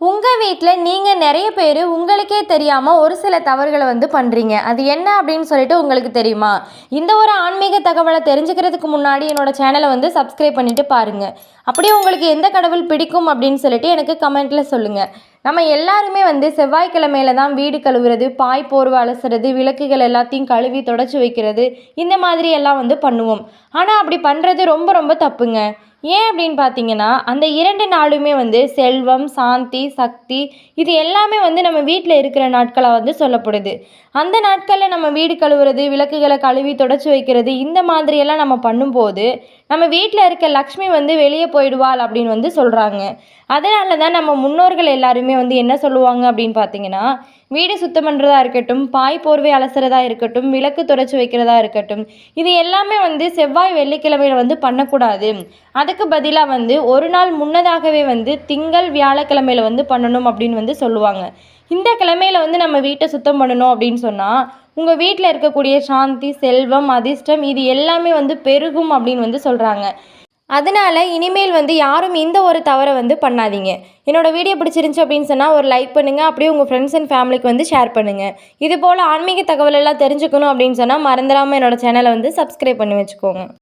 உங்கள் வீட்டில் நீங்கள் நிறைய பேர் உங்களுக்கே தெரியாமல் ஒரு சில தவறுகளை வந்து பண்ணுறீங்க அது என்ன அப்படின்னு சொல்லிட்டு உங்களுக்கு தெரியுமா? இந்த ஒரு ஆன்மீக தகவலை தெரிஞ்சுக்கிறதுக்கு முன்னாடி என்னோட சேனலை வந்து சப்ஸ்கிரைப் பண்ணிவிட்டு பாருங்கள் அப்படியே உங்களுக்கு எந்த கடவுள் பிடிக்கும் அப்படின்னு சொல்லிட்டு எனக்கு கமெண்ட்டில் சொல்லுங்கள் நம்ம எல்லாருமே வந்து செவ்வாய்க்கிழமையில தான் வீடு கழுவுறது பாய் போர்வை அலசுறது விளக்குகள் எல்லாத்தையும் கழுவி தொடச்சி வைக்கிறது இந்த மாதிரி எல்லாம் வந்து பண்ணுவோம். ஆனால் அப்படி பண்ணுறது ரொம்ப ரொம்ப தப்புங்க. ஏன் அப்படின்னு பார்த்தீங்கன்னா அந்த இரண்டு நாளுமே வந்து செல்வம் சாந்தி சக்தி இது எல்லாமே வந்து நம்ம வீட்டில் இருக்கிற நாட்களாக வந்து சொல்லப்படுது. அந்த நாட்களில் நம்ம வீடு கழுவுறது விளக்குகளை கழுவி தொடச்சி வைக்கிறது இந்த மாதிரியெல்லாம் நம்ம பண்ணும்போது நம்ம வீட்டில் இருக்க லக்ஷ்மி வந்து வெளியே போயிடுவாள் அப்படின்னு வந்து சொல்கிறாங்க அதனால தான் நம்ம முன்னோர்கள் எல்லாருமே வந்து என்ன சொல்லுவாங்க அப்படின்னு பார்த்தீங்கன்னா வீடு சுத்தம் பண்ணுறதா இருக்கட்டும் பாய் போர்வை அலசுறதா இருக்கட்டும் விளக்கு துடைச்சி வைக்கிறதா இருக்கட்டும் இது எல்லாமே வந்து செவ்வாய் வெள்ளிக்கிழமையில வந்து பண்ணக்கூடாது. அதுக்கு பதிலாக வந்து ஒரு நாள் முன்னதாகவே வந்து திங்கள் வியாழக்கிழமையில வந்து பண்ணணும் அப்படின்னு வந்து சொல்லுவாங்க. இந்த கிழமையில வந்து நம்ம வீட்டை சுத்தம் பண்ணணும் அப்படின்னு சொன்னால் உங்கள் வீட்டில் இருக்கக்கூடிய சாந்தி செல்வம் அதிர்ஷ்டம் இது எல்லாமே வந்து பெருகும் அப்படின்னு வந்து சொல்கிறாங்க அதனால இனிமேல் வந்து யாரும் இந்த ஒரு தவறை வந்து பண்ணாதீங்க. என்னோட வீடியோ பிடிச்சிருந்துச்சு அப்படின்னு சொன்னால் ஒரு லைக் பண்ணுங்கள் அப்படியே உங்கள் ஃப்ரெண்ட்ஸ் அண்ட் ஃபேமிலிக்கு வந்து ஷேர் பண்ணுங்கள் இது போல் ஆன்மீக தகவலெல்லாம் தெரிஞ்சுக்கணும் அப்படின்னு சொன்னால் மறந்துடாமல் என்னோடய சேனலை வந்து சப்ஸ்கிரைப் பண்ணி வச்சுக்கோங்க.